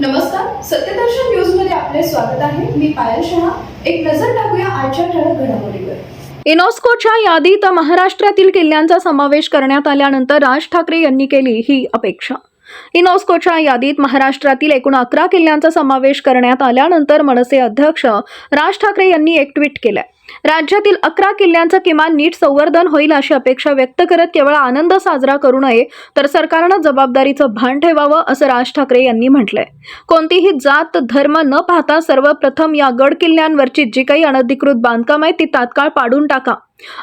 नमस्कार सत्यदर्शन न्यूजमध्ये आपले स्वागत आहे. मी पायल शहा. एक नजर टाकूया आजच्या ठळक घडामोडीवर. युनेस्कोच्या यादीत महाराष्ट्रातील किल्ल्यांचा समावेश करण्यात आल्यानंतर राज ठाकरे यांनी केली ही अपेक्षा. युनेस्कोच्या यादीत महाराष्ट्रातील एकूण अकरा किल्ल्यांचा समावेश करण्यात आल्यानंतर मनसे अध्यक्ष राज ठाकरे यांनी एक ट्विट केलंय. राज्यातील अकरा किल्ल्यांचं किमान नीट संवर्धन होईल अशी अपेक्षा व्यक्त करत केवळ आनंद साजरा करू नये तर सरकारनं जबाबदारीचं भान ठेवावं असं राज ठाकरे यांनी म्हटलंय. कोणतीही जात धर्म न पाहता सर्वप्रथम या गड किल्ल्यांवरची जी काही अनधिकृत बांधकाम आहे ती तात्काळ पाडून टाका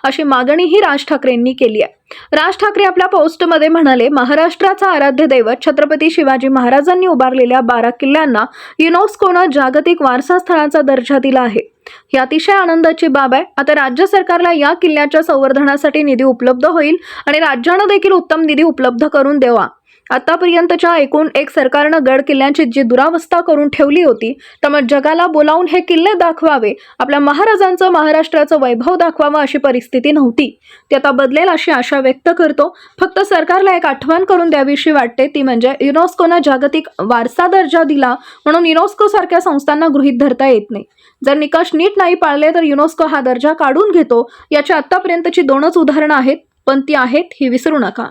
अशी मागणीही राज ठाकरेंनी केली आहे. राज ठाकरे आपल्या पोस्टमध्ये म्हणाले महाराष्ट्राचा आराध्य दैवत छत्रपती शिवाजी महाराजांनी उभारलेल्या बारा किल्ल्यांना युनेस्कोनं जागतिक वारसा स्थळाचा दर्जा दिला आहे. ही अतिशय आनंदाची बाब आहे. आता राज्य सरकारला या किल्ल्याच्या संवर्धनासाठी निधी उपलब्ध होईल आणि राज्यानं देखील उत्तम निधी उपलब्ध करून देवा आतापर्यंतच्या एकूण एक सरकारनं गड किल्ल्यांची जी दुरावस्था करून ठेवली होती त्यामुळे जगाला बोलावून हे किल्ले दाखवावे आपल्या महाराजांचं महाराष्ट्राचं वैभव दाखवावं अशी परिस्थिती नव्हती. ती आता बदलेल अशी आशा व्यक्त करतो. फक्त सरकारला एक आठवण करून द्यावीशी वाटते ती म्हणजे युनेस्कोनं जागतिक वारसा दर्जा दिला म्हणून युनेस्को सारख्या संस्थांना गृहीत धरता येत नाही. जर निकष नीट नाही पाळले तर युनेस्को हा दर्जा काढून घेतो याची आतापर्यंतची दोनच उदाहरणं आहेत पण ती आहेत ही विसरू नका.